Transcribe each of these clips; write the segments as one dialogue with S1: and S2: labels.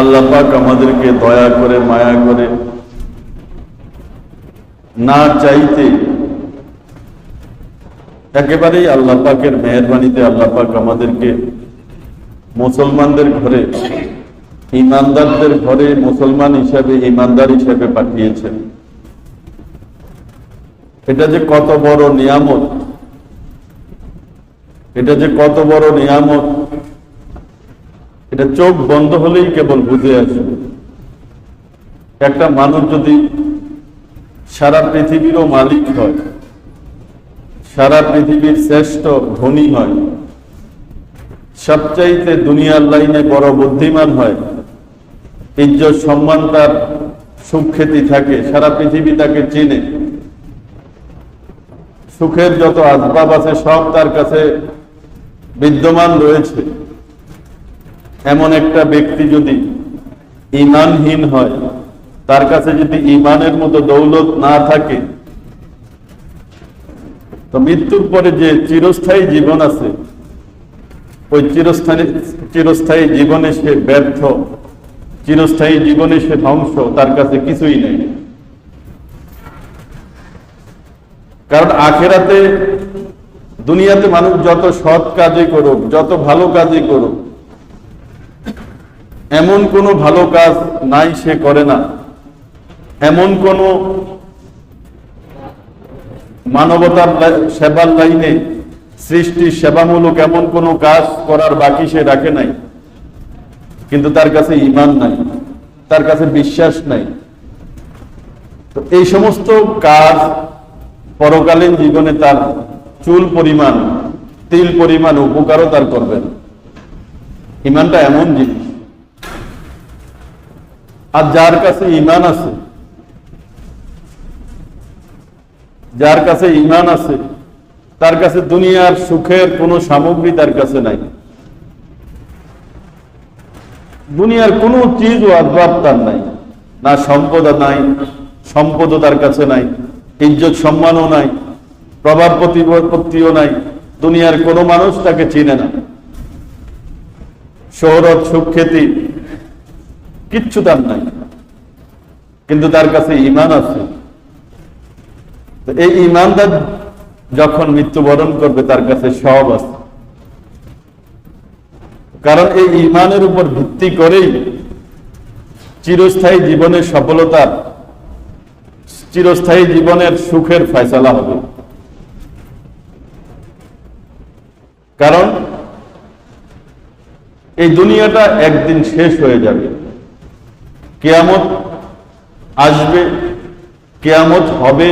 S1: আল্লাহ পাক আমাদেরকে দয়া করে, মায়া করে না চাইতে একেবারেই আল্লাহ পাকের মেহরবানিতে আল্লাহ পাক আমাদেরকে মুসলমানদের ঘরে, ইমানদারদের ঘরে মুসলমান হিসাবে, ইমানদার হিসাবে পাঠিয়েছেন। এটা যে কত বড় নিয়ামত, এটা যে কত বড় নিয়ামত এটা চোখ বন্ধ হলেই কেবল বুঝে আসবে একটা মানুষ যদি সারা পৃথিবীরও মালিক হয়, সারা পৃথিবীর শ্রেষ্ঠ ধনী হয়, সবচাইতে দুনিয়ার লাইনে বড় বুদ্ধিমান হয়, ইজ্জত, সম্মান তার সুখ্যাতি থাকে, সারা পৃথিবী তাকে চিনে। সুখের যত আসবাব আছে, সব তার কাছে বিদ্যমান রয়েছে। এমন একটা ব্যক্তি যদি ইমানহীন হয়, তার কাছে যদি ইমানের মতো দৌলত না থাকে, তো মৃত্যুর পরে যে চিরস্থায়ী জীবন আছে, ওই চিরস্থায়ী চিরস্থায়ী জীবনে সে ব্যর্থ, চিরস্থায়ী জীবনে সে ধ্বংস, তার কাছে কিছুই নেই। কারণ আখেরাতে দুনিয়াতে মানুষ যত সৎ কাজই করুক, যত ভালো কাজই করুক এমন কোনো ভালো কাজ নাই সে করে না। এমন কোন মানবতার সেবার লাইনে সৃষ্টি সেবামূলক এমন কোন কাজ করার বাকি সে রাখে নাই। কিন্তু তার কাছে ইমান নাই, তার কাছে বিশ্বাস নাই। তো এই সমস্ত কাজ পরকালীন জীবনে তার চুল পরিমাণ, তিল পরিমাণ উপকারও তার করবে না। ইমানটা এমন জিনিস। আর যার কাছে ইমান আছে, যার কাছে ইমান আছে, তার কাছে দুনিয়ার সুখের কোনো সামগ্রী তার কাছে নাই। দুনিয়ার কোনো চিজ ও আসবাব তার নাই। না সম্পদ নাই, সম্পদও তার কাছে নাই, ইজ্জত সম্মানও নাই, প্রভাব প্রতিপত্তিও নাই, দুনিয়ার কোনো মানুষ তাকে চিনে না। শহরত সুখ্যাতি কিচ্ছু তার নাই। কিন্তু তার কাছে ইমান আছে। এই ইমানদার যখন মৃত্যুবরণ করবে, তার কাছে সব আছে। কারণ এই ইমানের উপর ভিত্তি করেই চিরস্থায়ী জীবনের সফলতার চিরস্থায়ী জীবনের সুখের ফয়সালা হবে। কারণ এই দুনিয়াটা একদিন শেষ হয়ে যাবে। কেয়ামত আসবে, কেয়ামত হবে,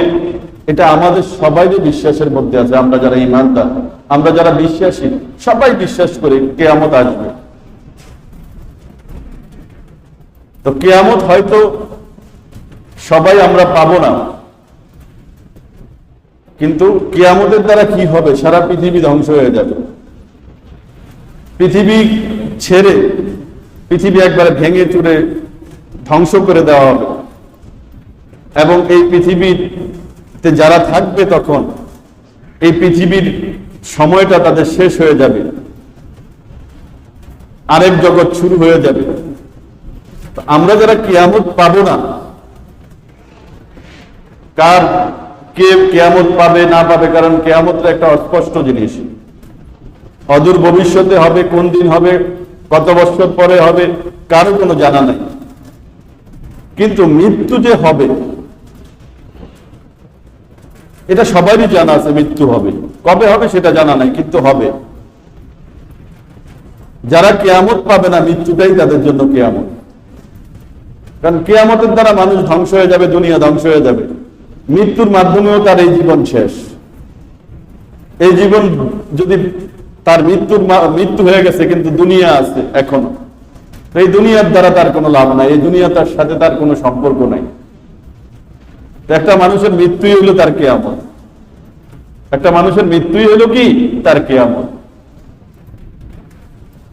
S1: এটা আমাদের সবাইরই বিশ্বাসের মধ্যে আছে, আমরা যারা ইমানদার, আমরা যারা বিশ্বাসী, সবাই বিশ্বাস করি কেয়ামত আসবে। তো কেয়ামত হয়তো সবাই আমরা পাবো না, কিন্তু কেয়ামতের দ্বারা কি হবে সারা পৃথিবী ধ্বংস হয়ে যাবে। পৃথিবী ছেড়ে, পৃথিবী একবারে ভেঙে চুরে ধ্বংস করে দেওয়া হবে। এবং এই পৃথিবীতে যারা থাকবে তখন এই পৃথিবীর সময়টা তাদের শেষ হয়ে যাবে। আরেক জগৎ শুরু হয়ে যাবে। আমরা যারা কিয়ামত পাবো না, কার কে কেয়ামত পাবে না পাবে, কারণ কেয়ামতটা একটা অস্পষ্ট জিনিস। অদূর ভবিষ্যতে হবে, কোন দিন হবে, কত বছর পরে হবে, কারও কোনো জানা নাই। কিন্তু মৃত্যু যে হবে, এটা সবারই জানা আছে মৃত্যু হবে। কবে হবে সেটা জানা নাই, কিন্তু হবে। যারা কেয়ামত পাবে না, মৃত্যুটাই তাদের জন্য কেয়ামত। কারণ কেয়ামতের দ্বারা মানুষ ধ্বংস হয়ে যাবে, দুনিয়া ধ্বংস হয়ে যাবে। মৃত্যুর মাধ্যমেও তার এই জীবন শেষ। এই জীবন যদি তার মৃত্যুর মৃত্যু হয়ে গেছে, কিন্তু দুনিয়া আছে এখনও। এই দুনিয়ার দ্বারা তার কোনো লাভ নাই, এই দুনিয়া তার সাথে তার কোনো সম্পর্ক নাই। একটা মানুষের মৃত্যুই হলো তার কেয়ামত। একটা মানুষের মৃত্যুই হলো কি? তার কেয়ামত।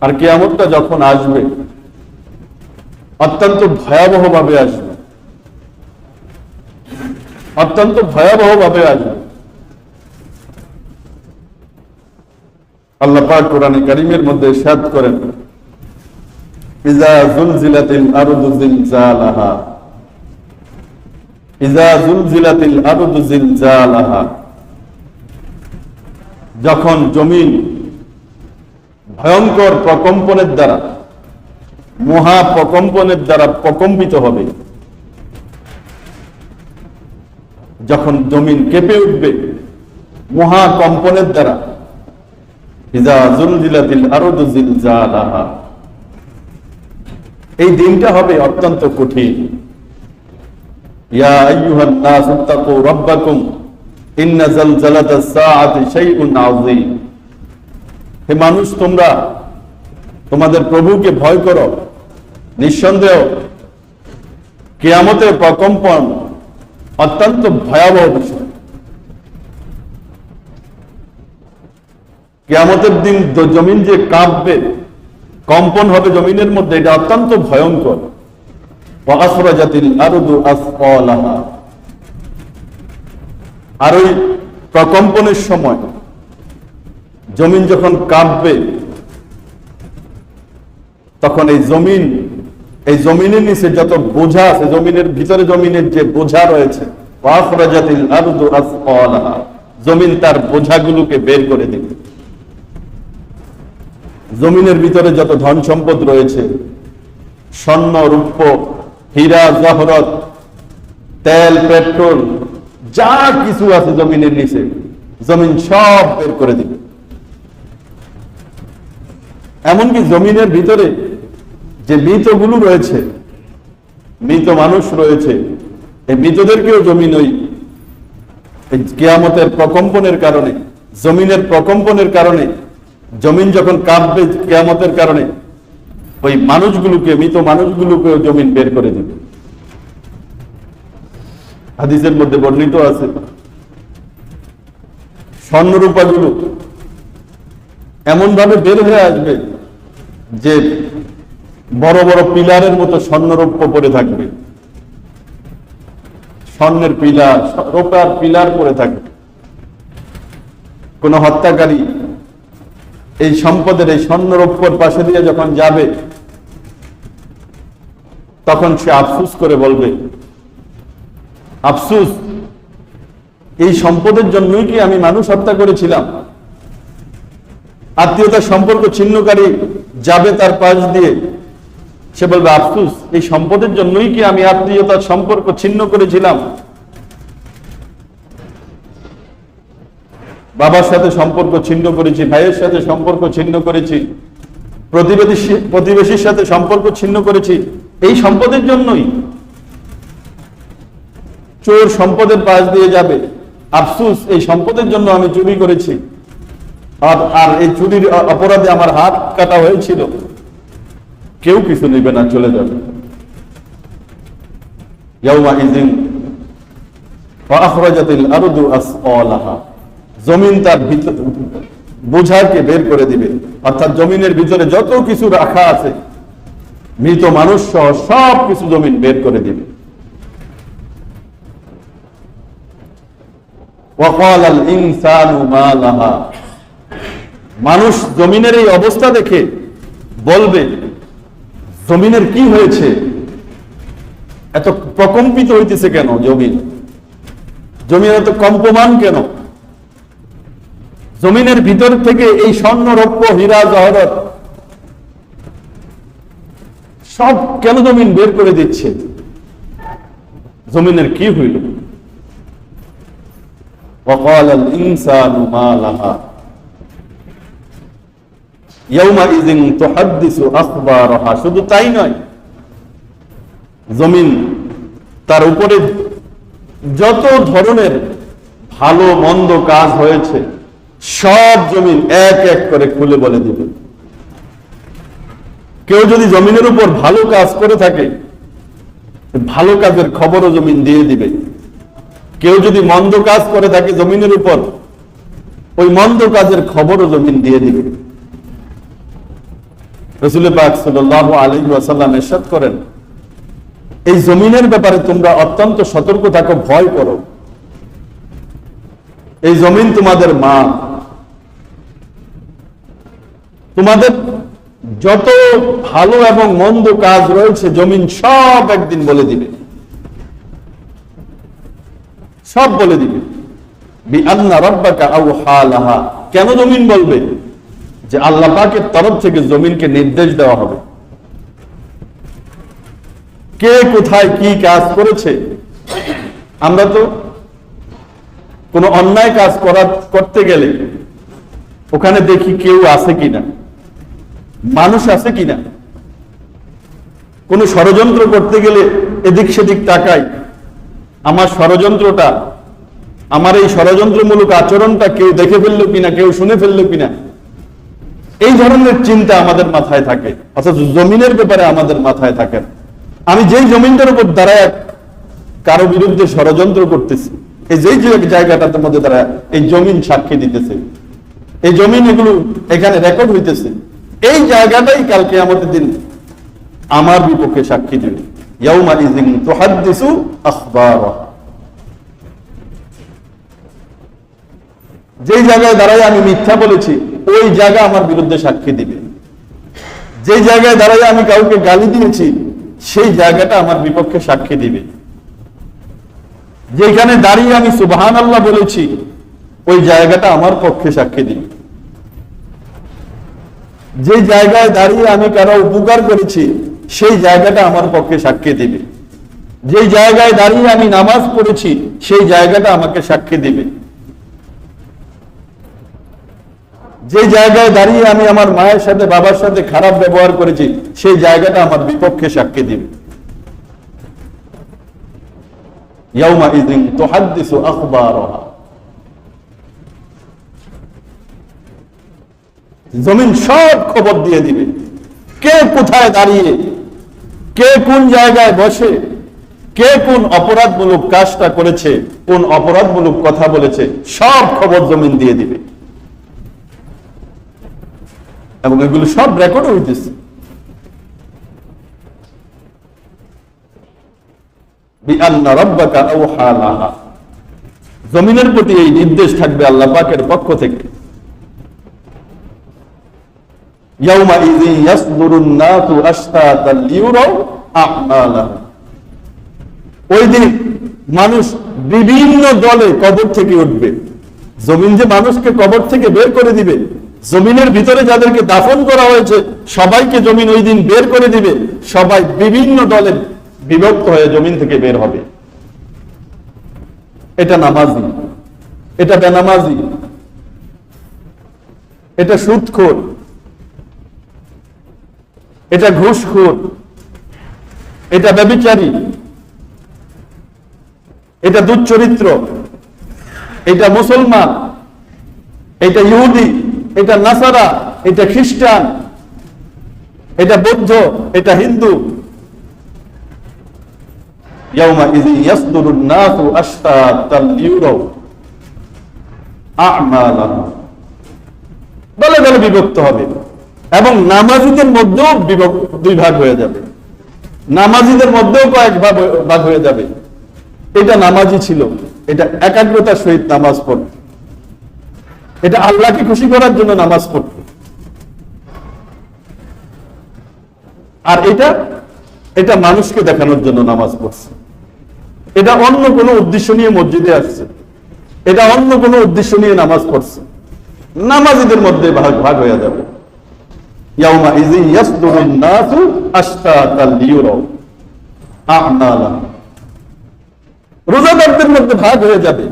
S1: আর কেয়ামতটা যখন আসবে, অত্যন্ত ভয়াবহ ভাবে আসবে। অত্যন্ত ভয়াবহ ভাবে আসবে। আল্লাহ পাক কোরআনে কারিমের মধ্যে সাদ করেন যখন জমিন ভয়ঙ্কর প্রকম্পনের দ্বারা, মহা প্রকম্পনের দ্বারা প্রকম্পিত হবে, যখন জমিন কেঁপে উঠবে, মহা কম্পনের দ্বারা ইজা জুলজিলাতিল আরদু জিলজালাহা। এই দিনটা হবে অত্যন্ত কঠিন। হে মানুষ, তোমরা তোমাদের প্রভুকে ভয় করো, নিঃসন্দেহ কিয়ামতের প্রকম্পন অত্যন্ত ভয়াবহ বিষয়। কিয়ামতের দিন জমিন যে কাঁপবে কম্পন হবে জমিনের মধ্যে, এটা অত্যন্ত ভয়ঙ্কর। আর ওই প্রকম্পনের সময় জমিন যখন কাঁপবে, তখন এই জমিন, এই জমিনের নিচে যত বোঝা আছে, জমিনের ভিতরে জমিনের যে বোঝা রয়েছে জমিন তার বোঝাগুলোকে বের করে দিবে। জমিনের ভিতরে যত ধন সম্পদ রয়েছে, স্বর্ণ, রূপ্য, হীরা জহরত তেল, পেট্রোল, যা কিছু আছে জমিনের নিচে, জমিন সব বের করে দিবে। এমনকি জমিনের ভিতরে যে মৃতগুলো রয়েছে, মৃত মানুষ রয়েছে, এই মৃতদেরকেও জমিন ওই কেয়ামতের প্রকম্পনের কারণে, জমিনের প্রকম্পনের কারণে জমিন যখন কাঁপবে কেয়ামতের কারণে, ওই মানুষগুলোকে, মৃত মানুষগুলোকে জমিন বের করে দিবে। হাদিসের মধ্যে বর্ণিত আছে, স্বর্ণরূপাগুলো এমন ভাবে বের হয়ে আসবে যে বড় বড় পিলারের মতো স্বর্ণরূপ্য পড়ে থাকবে। স্বর্ণের পিলার রূপার পিলার পরে থাকবে। কোন হত্যাকারী এই সম্পদের, এই স্বর্ণরৌপ্যর পাশে দিয়ে যখন যাবে, তখন সে আফসুস করে বলবে, আফসুস, এই সম্পদের জন্যই কি আমি মানুষ হত্যা করেছিলাম? আত্মীয়তার সম্পর্ক ছিন্নকারী যাবে তার পাশ দিয়ে। সে বলবে, আফসুস, এই সম্পদের জন্যই কি আমি আত্মীয়তার সম্পর্ক ছিন্ন করেছিলাম? বাবার সাথে সম্পর্ক ছিন্ন করেছি, ভাইয়ের সাথে সম্পর্ক ছিন্ন করেছি, প্রতিবেশী, প্রতিবেশীর সাথে সম্পর্ক ছিন্ন করেছি। এই সম্পদের জন্যই চোর সম্পদের পাশ দিয়ে যাবে। আফসুস, এই সম্পদের জন্য আমি চুরি করেছি। আর আর এই চুরির অপরাধে আমার হাত কাটা হয়েছিল। কেউ কিছু নেবে না, চলে যাবে। ওয়া আখরাজাতিল আরদু আসফালাহা। জমিন তার ভিতরে বোঝাকে বের করে দিবে। অর্থাৎ জমিনের ভিতরে যত কিছু রাখা আছে, মৃত মানুষ সহ সব কিছু জমিন বের করে দিবে। মানুষ জমিনের এই অবস্থা দেখে বলবে, জমিনের কি হয়েছে? এত প্রকম্পিত হইতেছে কেন জমিন? জমিন এত কম্পমান কেন? জমিনের ভিতর থেকে এই স্বর্ণ রৌপ্য হীরা জহরত সব কেন জমিন বের করে দিচ্ছে জমিনের কি হইল وقال الإنسان ما لها يومئذ تحدث أخبارها শুধু তাই নয় জমিন তার উপরে যত ধরনের ভালো মন্দ কাজ হয়েছে সব জমিন এক এক করে খুলে বলে দিবে কেউ যদি জমিনের উপর ভালো কাজ করে থাকে, ভালো কাজের খবরও জমিন দিয়ে দিবে। কেউ যদি মন্দ কাজ করে থাকে জমিনের উপর, ওই মন্দ কাজের খবরও জমিন দিয়ে দিবে। করেন, এই জমিনের ব্যাপারে তোমরা অত্যন্ত সতর্ক থাকো, ভয় করো। এই জমিন তোমাদের মা তোমাদের যত ভালো এবং মন্দ কাজ রয়েছে, জমিন সব একদিন বলে দিবে। সব বলে দিবে। কেন জমিন বলবে? যে আল্লাহ পাকের তরফ থেকে জমিনকে নির্দেশ দেওয়া হবে। কে কোথায় কি কাজ করেছে? আমরা তো কোন অন্যায় কাজ করা করতে গেলে ওখানে দেখি কেউ আছে কিনা। মানুষ আছে কিনা? কোন ষড়যন্ত্র করতে গেলে এদিক সেদিক তাকাই। আমার ষড়যন্ত্রটা, আমার এই ষড়যন্ত্রমূলক আচরণটা কেউ দেখে ফেলল কিনা, কেউ শুনে ফেলল কিনা, এই ধরনের চিন্তা আমাদের মাথায় থাকে। অর্থাৎ জমিনের ব্যাপারে আমাদের মাথায় থাকে আমি যেই জমিনটার উপর দাঁড়ায় কারও বিরুদ্ধে ষড়যন্ত্র করতেছি, এই যেই জায়গাটার মধ্যে তারা এই জমিন সাক্ষী দিতেছে, এই জমিন এগুলো এখানে রেকর্ড হইতেছে এই জায়গাটাই কালকে আমাদের দিন আমার বিপক্ষে সাক্ষী দেবে। যেই জায়গায় দাঁড়ায় আমি মিথ্যা বলেছি, ওই জায়গা আমার বিরুদ্ধে সাক্ষী দিবে। যেই জায়গায় দাঁড়ায় আমি কাউকে গালি দিয়েছি, সেই জায়গাটা আমার বিপক্ষে সাক্ষী দিবে। যেখানে দাঁড়িয়ে আমি সুবহান আল্লাহ বলেছি, ওই জায়গাটা আমার পক্ষে সাক্ষী দিবে। যে জায়গায় দাঁড়িয়ে আমি কারও উপকার করেছি, সেই জায়গাটা আমার পক্ষে সাক্ষী দিবে। যে জায়গায় দাঁড়িয়ে আমি নামাজ পড়েছি, সেই জায়গাটা আমাকে সাক্ষী দিবে। যে জায়গায় দাঁড়িয়ে আমি আমার মায়ের সাথে, বাবার সাথে খারাপ ব্যবহার করেছি, সেই জায়গাটা আমার বিপক্ষে সাক্ষী দিবে। ইয়াউমা ইদিন তোহাদ্দিসু আখবারহা। জমিন সব খবর দিয়ে দিবে। কে কোথায় দাঁড়িয়ে, কে কোন জায়গায় বসে, কে কোন অপরাধমূলক কাজটা করেছে, কোন অপরাধমূলক কথা বলেছে, সব খবর জমিন দিয়ে দিবে। এবং এগুলো সব রেকর্ড হইতেছে। জমিনের প্রতি এই নির্দেশ থাকবে আল্লাহ পাকের পক্ষ থেকে। ওই দিন মানুষ বিভিন্ন দলে কবর থেকে উঠবে। জমিন যে মানুষকে কবর থেকে বের করে দিবে, জমিনের ভিতরে যাদেরকে দাফন করা হয়েছে, সবাইকে জমিন ওই দিন বের করে দিবে। সবাই বিভিন্ন দলে বিভক্ত হয়ে জমিন থেকে বের হবে। এটা নামাজি। এটা বেনামাজি। এটা সুদখোর। এটা ঘুষখোর, এটা ব্যবচারী, এটা দুচ্চরিত্র, এটা মুসলমান, এটা ইহুদি, এটা নাসারা, এটা খ্রিস্টান, এটা বৌদ্ধ, এটা হিন্দু। বলে বলে বিভক্ত হবে। এবং নামাজিদের মধ্যেও দুই ভাগ হয়ে যাবে। নামাজিদের মধ্যেও কয়েক ভাগ ভাগ হয়ে যাবে। এটা নামাজি ছিল। এটা একাগ্রতার সহিত নামাজ পড়ত। এটা আল্লাহকে খুশি করার জন্য নামাজ পড়ত। আর এটা এটা মানুষকে দেখানোর জন্য নামাজ পড়ছে। এটা অন্য কোনো উদ্দেশ্য নিয়ে মসজিদে আসছে। এটা অন্য কোনো উদ্দেশ্য নিয়ে নামাজ পড়ছে। নামাজিদের মধ্যে ভাগ ভাগ হয়ে যাবে। রোজাদারদের মধ্যে ভাগ হয়ে যাবে।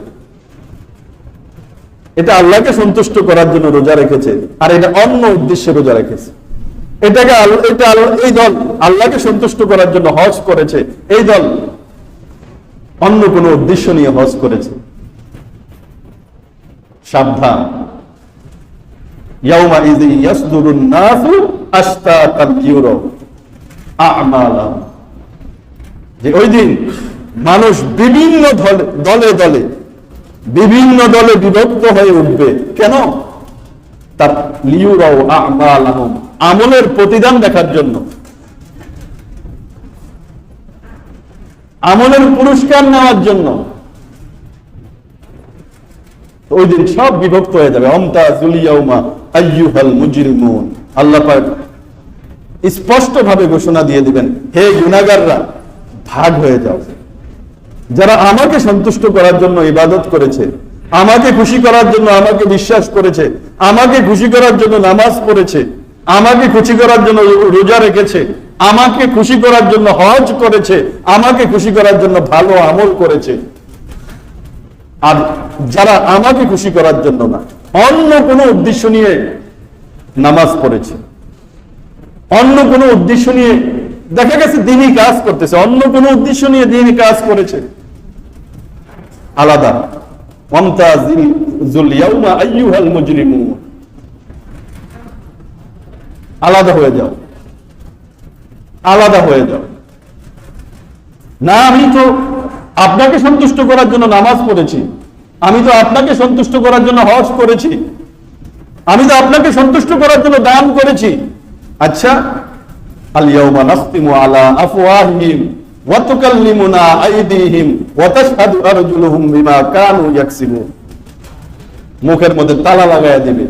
S1: এটা আল্লাহকে সন্তুষ্ট করার জন্য রোজা রেখেছে, আর এটা অন্য উদ্দেশ্যে রোজা রেখেছে। এটাকে এটা এই দল আল্লাহকে সন্তুষ্ট করার জন্য হজ করেছে, এই দল অন্য কোনো উদ্দেশ্য নিয়ে হজ করেছে। সাবধান। ইয়াউমা ইয়াসদুরুন নাসু আশতাতাল ইউরো আমালা যে ওই দিন মানুষ বিভিন্ন দলে দলে, বিভিন্ন দলে বিভক্ত হয়ে উঠবে। কেন? তার লিউরাও আমলের প্রতিদান দেখার জন্য। আমলের পুরস্কার নেওয়ার জন্য। ওই দিন সব বিভক্ত হয়ে যাবে। অমতা জুলিয়াউমা আইয়ুহাল মুজরিমুন। ঘোষণা দিয়ে দিবেন, হে গুনাগাররা ভাগ হয়ে যাও। যারা আমাকে সন্তুষ্ট করার জন্য ইবাদত করেছে, আমাকে খুশি করার জন্য আমাকে বিশ্বাস করেছে, আমাকে খুশি করার জন্য নামাজ পড়েছে, আমাকে খুশি করার জন্য রোজা রেখেছে, আমাকে খুশি করার জন্য হজ করেছে, আমাকে খুশি করার জন্য ভালো আমল করেছে। আর যারা আমাকে খুশি করার জন্য না অন্য কোনো উদ্দেশ্য নিয়ে নামাজ পড়েছে। অন্য কোনো উদ্দেশ্য নিয়ে, দেখা গেছে দিনই কাজ করতেছে, অন্য কোনো উদ্দেশ্য নিয়ে দিনই কাজ করেছে। আলাদা। আলাদা হয়ে যাও। আলাদা হয়ে যাও। না, আমি তো আপনাকে সন্তুষ্ট করার জন্য নামাজ পড়েছি। আমি তো আপনাকে সন্তুষ্ট করার জন্য হজ করেছি। আমি তো আপনাকে সন্তুষ্ট করার জন্য দান করেছি। আচ্ছা মুখের মধ্যে তালা লাগায়া দিবে।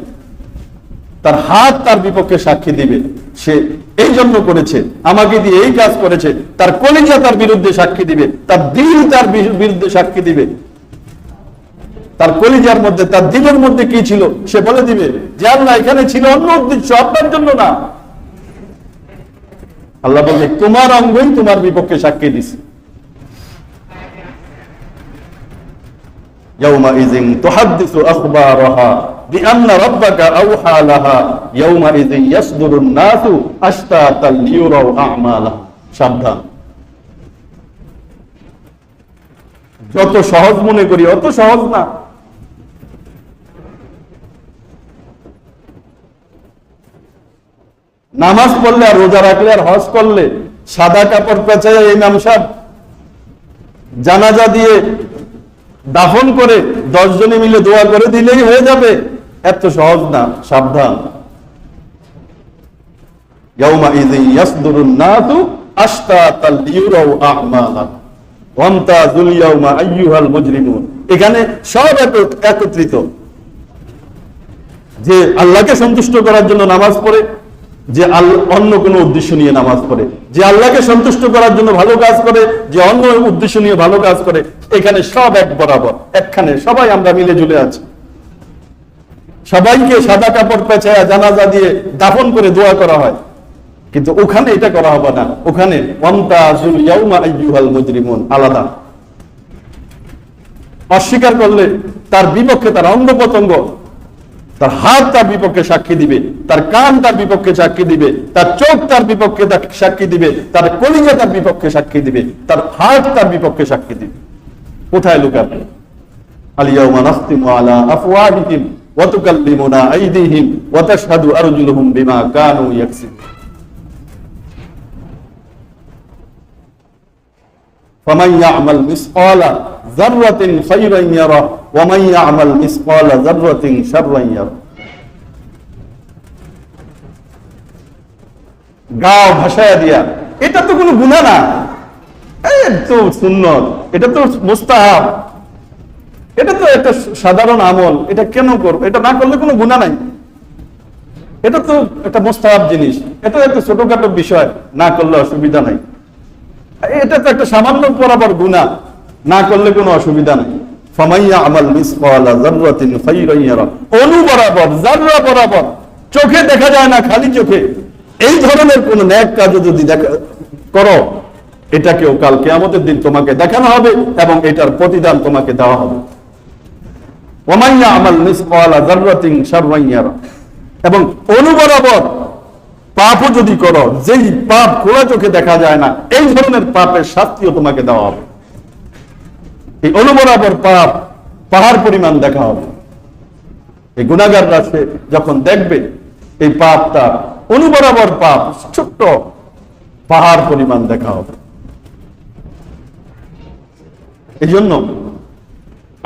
S1: তার হাত তার বিপক্ষে সাক্ষী দিবে। সে এই জন্য করেছে, আমাকে দিয়ে এই কাজ করেছে। তার কলিজা তার বিরুদ্ধে সাক্ষী দিবে। তার দিল তার বিরুদ্ধে সাক্ষী দিবে। তার কলিজার মধ্যে, তার দিনের মধ্যে কি ছিল? সে বলে দিবে, যে আল্লাহ এখানে ছিল অন্য উদ্দেশ্য, আপনার জন্য না। আল্লাহ বলছে তোমার অঙ্গই তোমার বিপক্ষে সাক্ষী দিছে। যত সহজ মনে করি, অত সহজ না। নামাজ পড়লে আর রোজা রাখলে আর হজ করলে সাদা কাপড় পেঁচায় নাম সাহেব জানাজা দিয়ে দাফন করে দশজনে মিলে দোয়া করে দিলেই হয়ে যাবে। এত সহজ না, সাবধান। এখানে সব একত্রিত। যে আল্লাহকে সন্তুষ্ট করার জন্য নামাজ পড়ে যে অন্য কোনো উদ্দেশ্য নিয়ে নামাজ পড়ে, যে আল্লাহকে সন্তুষ্ট করার জন্য ভালো কাজ করে, যে অন্য উদ্দেশ্য নিয়ে ভালো কাজ করে, এখানে সব এক বরাবর, একখানে সবাই আমরা মিলে ঝুলে আছি। সবাইকে সাদা কাপড় পেঁচায় জানাজা দিয়ে দাফন করে দোয়া করা হয়। কিন্তু ওখানে এটা করা হবে না। ওখানে আলাদা। অস্বীকার করলে তার বিপক্ষে তার অঙ্গ প্রত্যঙ্গ তার হাত তার বিপক্ষে সাক্ষী দিবে, তার কান তার বিপক্ষে সাক্ষী দিবে, তার চোখ তার বিপক্ষে সাক্ষী দিবে, তার কলিজা তার বিপক্ষে সাক্ষী দিবে, তার হাত তার বিপক্ষে সাক্ষী দিবে। কোথায় লুকাবে আলিয়াউমা আলা আফওয়াহিহিম ওয়া তুকাল্লিমুনা আইদিহিম ওয়া তাশহাদু আরজুলুহুম বিমা কানু ইয়াকসিবুন। فمن يعمل مثقال ذرة خيرا يره ومن يعمل مثقال ذرة شرا يره গাও ভাষায় দিয়া এটা তো কোনো গুণা না এই তো সুন্নত এটা তো মুস্তাহাব এটা তো একটা সাধারণ আমল এটা কেন করবো এটা না করলে কোনো গুণা নাই এটা তো একটা মোস্তাহাব জিনিস এটা একটা ছোটখাটো বিষয় না করলে অসুবিধা নাই এটা তো একটা সামান্য বরাবর গুণা না করলে কোনো অসুবিধা নেই। অনু বরাবর বরাবর। চোখে দেখা যায় না, খালি চোখে। এই ধরনের কোন ন্যাক কাজ যদি করো, এটাকেও কাল কিয়ামতের দিন তোমাকে দেখানো হবে এবং এটার প্রতিদান তোমাকে দেওয়া হবে। ওমাইয়া এবং অনু বরাবর পাপও যদি করো, যেই পাপ খোলা চোখে দেখা যায় না, এই ধরনের পাপের শাস্তিও তোমাকে দেওয়া হবে। এই অনুবরাবর পাপ পাহাড় পরিমাণ দেখা হবে। এই গুণাগাররা সে যখন দেখবে, এই পাপটা অনুবরাবর পাপ, ছোট্ট পাহাড় পরিমাণ দেখা হবে। এই জন্য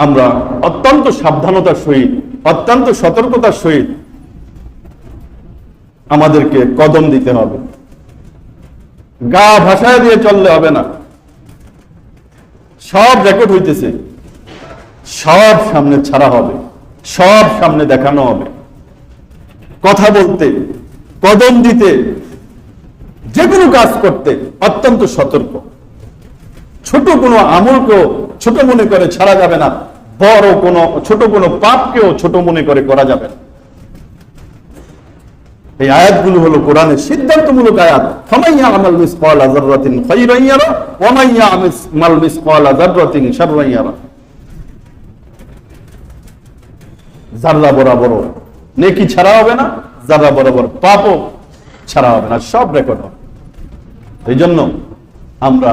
S1: আমরা অত্যন্ত সাবধানতার সহিত, অত্যন্ত সতর্কতার সহিত আমাদেরকে কদম দিতে হবে। গা ভাষায় দিয়ে চললে হবে না। সব রেকর্ড হইতেছে। সব সামনে ছাড়া হবে। সব সামনে দেখানো হবে। কথা বলতে, কদম দিতে, যে কোনো কাজ করতে অত্যন্ত সতর্ক। ছোট কোনো আমলকেও ছোট মনে করে ছাড়া যাবে না। বড় কোনো, ছোট কোনো পাপকেও ছোট মনে করে করা যাবে না। এই আয়াতগুলো হলো কোরআনের সিদ্ধান্তমূলক আয়াত। ফামাইয়া আমাল মিসকাল যাররাতিন খায়রান ইয়ারা, ওয়া মাইয়া আমাল মিসকাল যাররাতিন শাররান ইয়ারা। জাররা বরাবর নেকি ছাড়া হবে না জাররা বরাবর পাপও ছাড়া হবে না, সব রেকর্ড হবে। এই জন্য আমরা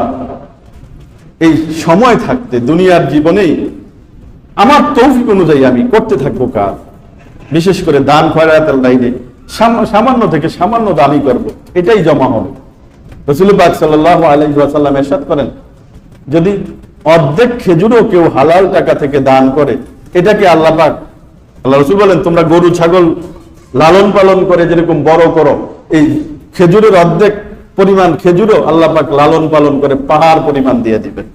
S1: এই সময় থাকতে, দুনিয়ার জীবনেই আমার তৌফিক অনুযায়ী আমি করতে থাকব কাজ। বিশেষ করে দান খয়রাতের লাইনে সামান্য থেকে সামান্য দানই করব। এটাই জমা হবে। রসুল সাল্লাহ আলহাসাল্লাম এরশাদ করেন, যদি অর্ধেক খেজুরও কেউ হালাল টাকা থেকে দান করে, এটাকে আল্লাহ আল্লাহ রসুল বলেন, তোমরা গরু, ছাগল লালন পালন করে যেরকম বড় করো, এই খেজুরের অর্ধেক পরিমাণ খেজুরও আল্লাহ লালন পালন করে পাহাড় পরিমাণ দিয়ে দিবেন।